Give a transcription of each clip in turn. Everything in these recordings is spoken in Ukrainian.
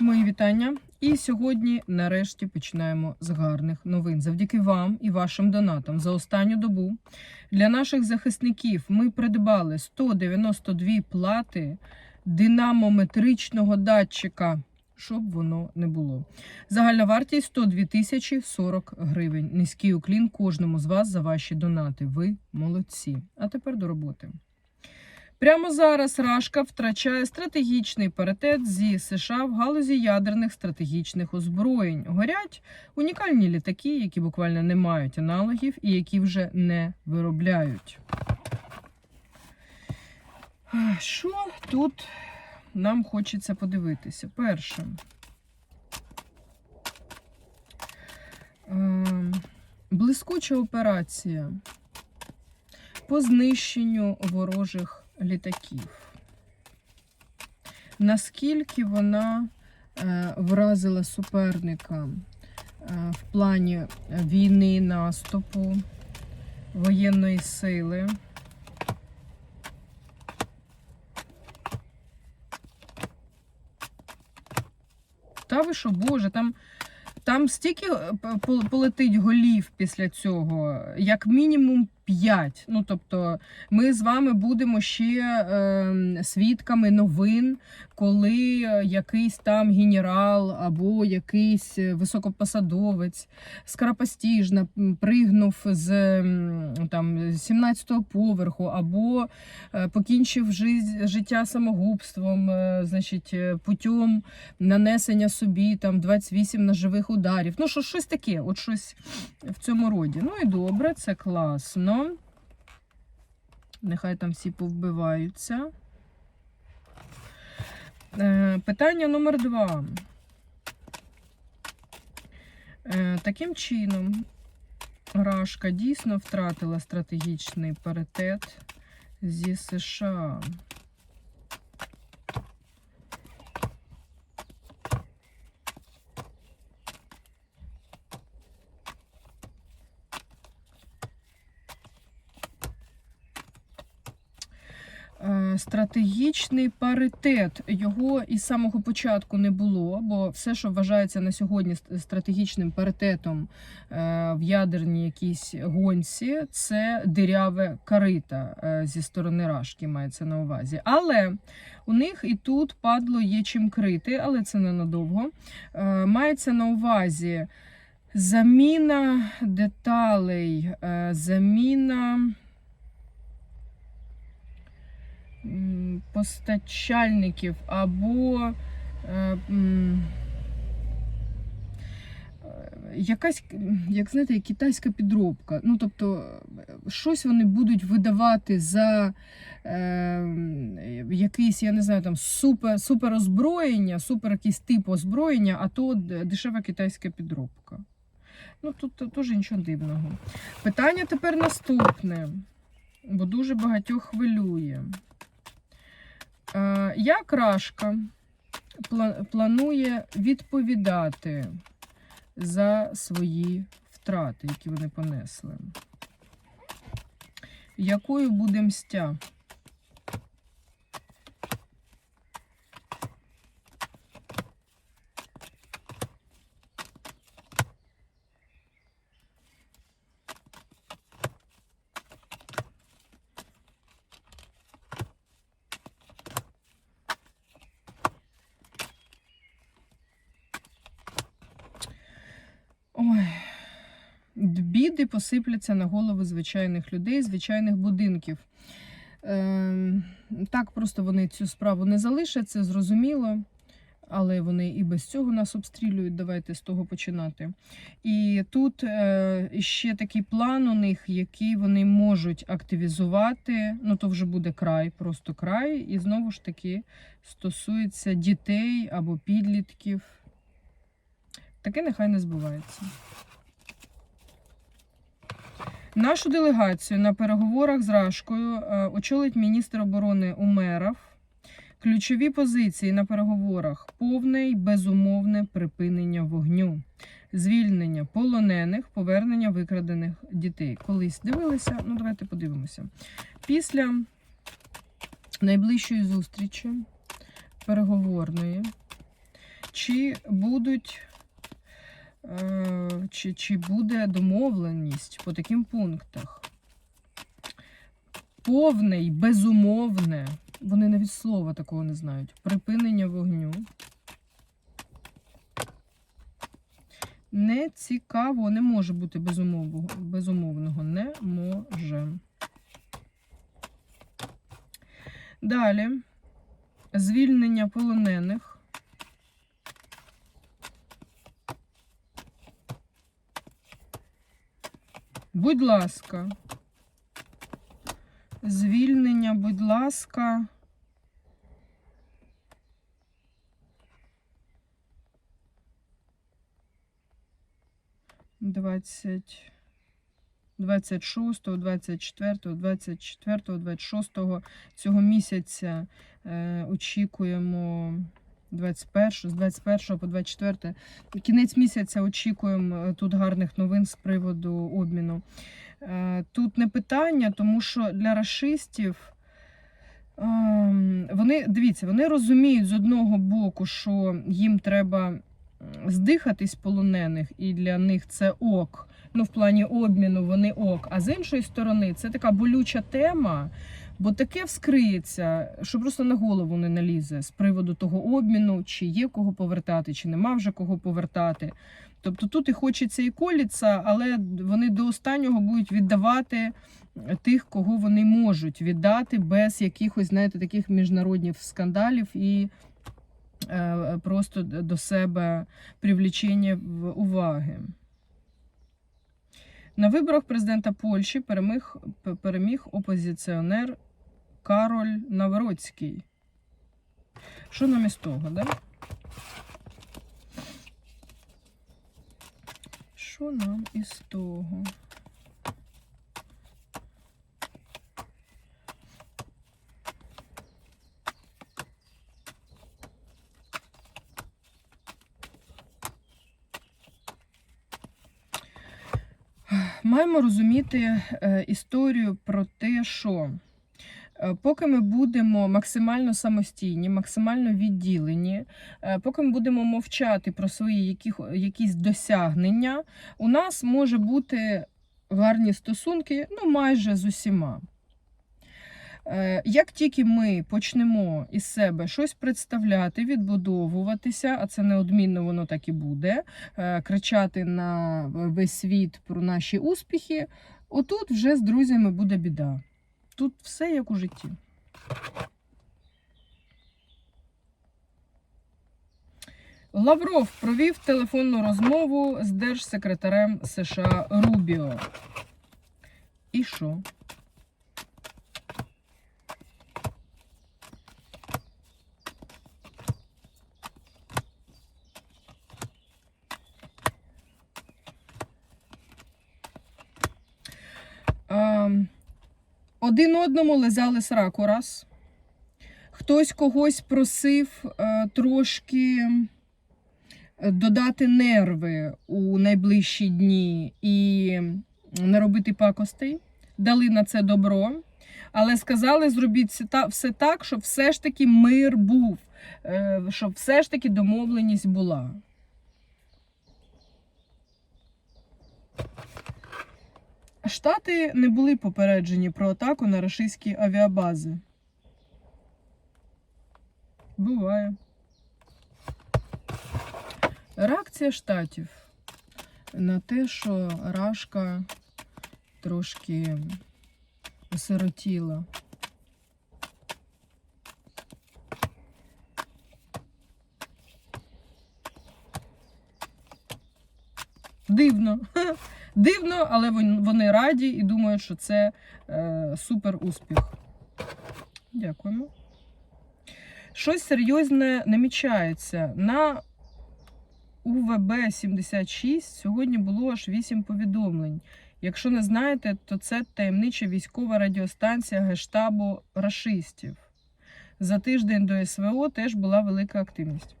Мої вітання. І сьогодні, нарешті, починаємо з гарних новин. Завдяки вам і вашим донатам за останню добу для наших захисників ми придбали 192 плати динамометричного датчика. Щоб воно не було. Загальна вартість 102 тисячі 40 гривень. Низький уклін кожному з вас за ваші донати. Ви молодці. А тепер до роботи. Прямо зараз Рашка втрачає стратегічний паритет зі США в галузі ядерних стратегічних озброєнь. Горять унікальні літаки, які буквально не мають аналогів і які вже не виробляють. Що тут нам хочеться подивитися? Перше. Ем, Блискуча операція по знищенню ворожих літаків. Наскільки вона е, вразила суперника е, в плані війни, наступу, воєнної сили? Та ви що, Боже, там, там стільки е, полетить голів після цього, як мінімум 5. Ну, тобто, ми з вами будемо ще е, свідками новин, коли е, якийсь там генерал або якийсь е, високопосадовець скоропостіжно пригнув з там 17-го поверху, або е, покінчив жи- життя самогубством, е, значить, путем нанесення собі там 28 ножових ударів. Ну, що, щось таке, от щось в цьому роді. Ну і добре, це класно. Нехай там всі повбиваються. Е, питання номер два. Е, таким чином, Рашка дійсно втратила стратегічний паритет зі США. Е, Стратегічний паритет його із самого початку не було, бо все, що вважається на сьогодні стратегічним паритетом е, в ядерній якійсь гонці, це диряве карита е, зі сторони Рашки, мається на увазі. Але у них і тут падло є чим крити, але це ненадовго. Е, Мається на увазі заміна деталей, заміна. Постачальників або е, е, якась, як знаєте, китайська підробка. Ну, тобто, щось вони будуть видавати за е, якийсь, я не знаю, там супер, супер озброєння, супер якийсь тип озброєння, а то дешева китайська підробка. Ну, тут теж нічого дивного. Питання тепер наступне, бо дуже багатьох хвилює. Е, Як Рашка планує відповідати за свої втрати, які вони понесли? Якою буде мстя? Біди посипляться на голови звичайних людей, звичайних будинків. Ем, так просто вони цю справу не залишать, це зрозуміло. Але вони і без цього нас обстрілюють. Давайте з того починати. І тут е, ще такий план у них, який вони можуть активізувати. Ну то вже буде край, просто край. І знову ж таки стосується дітей або підлітків. Таке нехай не збувається. Нашу делегацію на переговорах з Рашкою е, очолить міністр оборони Умеров. Ключові позиції на переговорах повне й безумовне припинення вогню, звільнення полонених, повернення викрадених дітей. Колись дивилися, ну давайте подивимося. Після найближчої зустрічі переговорної Чи будуть, чи, чи буде домовленість по таким пунктах? Повне й безумовне, вони навіть слова такого не знають. Припинення вогню. Не цікаво, не може бути безумовного. Безумовного. Не може. Далі. Звільнення полонених. Будь ласка. Звільнення, будь ласка. Двадцять. 26, 24, 24, 26 цього місяця е, очікуємо 21, з 21 по 24. Кінець місяця очікуємо е, тут гарних новин з приводу обміну. Е, тут не питання, тому що для расистів. ем, Вони дивіться, вони розуміють з одного боку, що їм треба здихатись полонених, і для них це ок. Ну, в плані обміну вони ок. А з іншої сторони, це така болюча тема, бо таке вскриється, що просто на голову не налізе з приводу того обміну, чи є кого повертати, чи нема вже кого повертати. Тобто тут і хочеться і коліться, але вони до останнього будуть віддавати тих, кого вони можуть віддати без якихось, знаєте, таких міжнародних скандалів і е, просто до себе привлічення уваги. На виборах президента Польщі переміг, переміг опозиціонер Кароль Навроцький. Що нам із того, да? Що нам із того? Маємо розуміти е, історію про те, що поки ми будемо максимально самостійні, максимально відділені, е, поки ми будемо мовчати про свої яких, якісь досягнення, у нас може бути гарні стосунки ну, майже з усіма. Е, Як тільки ми почнемо із себе щось представляти, відбудовуватися, а це неодмінно воно так і буде, е, кричати на весь світ про наші успіхи, отут вже з друзями буде біда. Тут все як у житті. Лавров провів телефонну розмову з держсекретарем США Рубіо. І що? Ем, один одному лизали сраку раз. Хтось когось просив е, трошки е, додати нерви у найближчі дні і не робити пакостей. Дали на це добро. Але сказали, зробіть все так, щоб все ж таки мир був, е, щоб все ж таки домовленість була. Штати не були попереджені про атаку на російські авіабази. Буває. Реакція штатів на те, що Рашка трошки осиротіла. Дивно. Дивно, але вони раді і думають, що це е, супер успіх. Дякуємо. Щось серйозне намічається. На УВБ 76 сьогодні було аж 8 повідомлень. Якщо не знаєте, то це таємнича військова радіостанція гештабу рашистів. За тиждень до СВО теж була велика активність.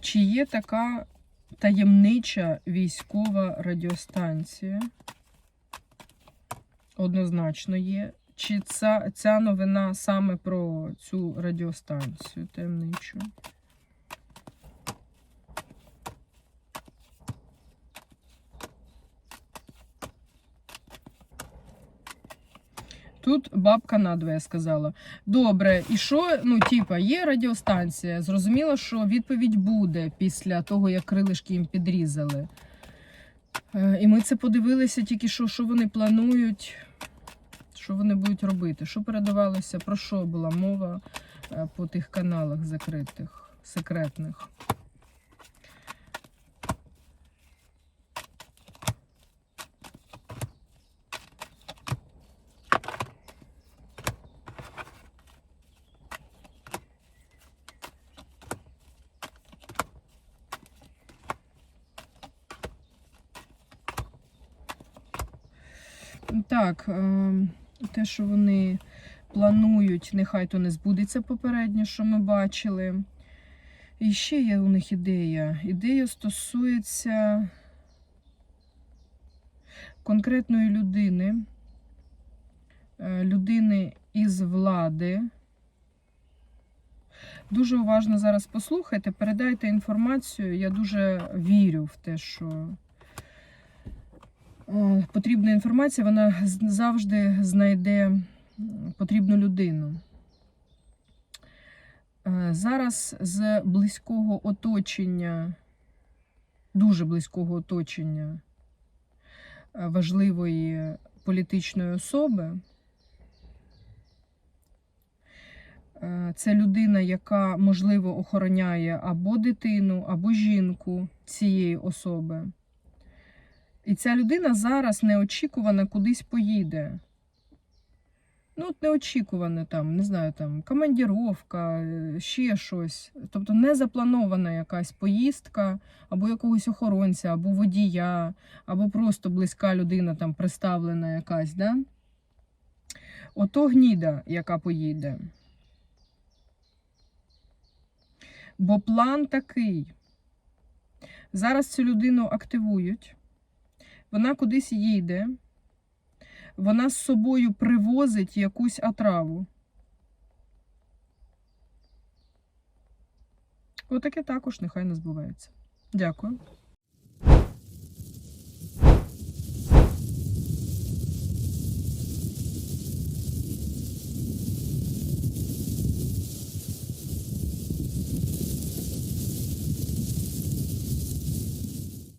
Чи є така таємнича військова радіостанція? Однозначно є. чи ця, ця новина саме про цю радіостанцію таємничу. Тут бабка надвоє сказала. Добре, і що, ну, типа, є радіостанція. Зрозуміло, що відповідь буде після того, як крилишки їм підрізали. Е, І ми це подивилися тільки що, що вони планують, що вони будуть робити. Що передавалося, про що була мова е, по тих каналах закритих, секретних. Так, е, те, що вони планують, нехай то не збудеться попереднє, що ми бачили. І ще є у них ідея. Ідея стосується конкретної людини, е, людини із влади. Дуже уважно зараз послухайте, передайте інформацію. Я дуже вірю в те, що потрібна інформація, вона завжди знайде потрібну людину. Е, Зараз з близького оточення, дуже близького оточення е, важливої політичної особи. е, Це людина, яка, можливо, охороняє або дитину, або жінку цієї особи. І ця людина зараз неочікувано кудись поїде. Ну, от неочікувано там, не знаю, там командіровка, е, ще щось. Тобто не запланована якась поїздка, або якогось охоронця, або водія, або просто близька людина там представлена якась, да? Ото гніда, яка поїде. Бо план такий. Зараз цю людину активують, вона кудись їде, вона з собою привозить якусь отраву. Отаке також нехай не збувається. Дякую.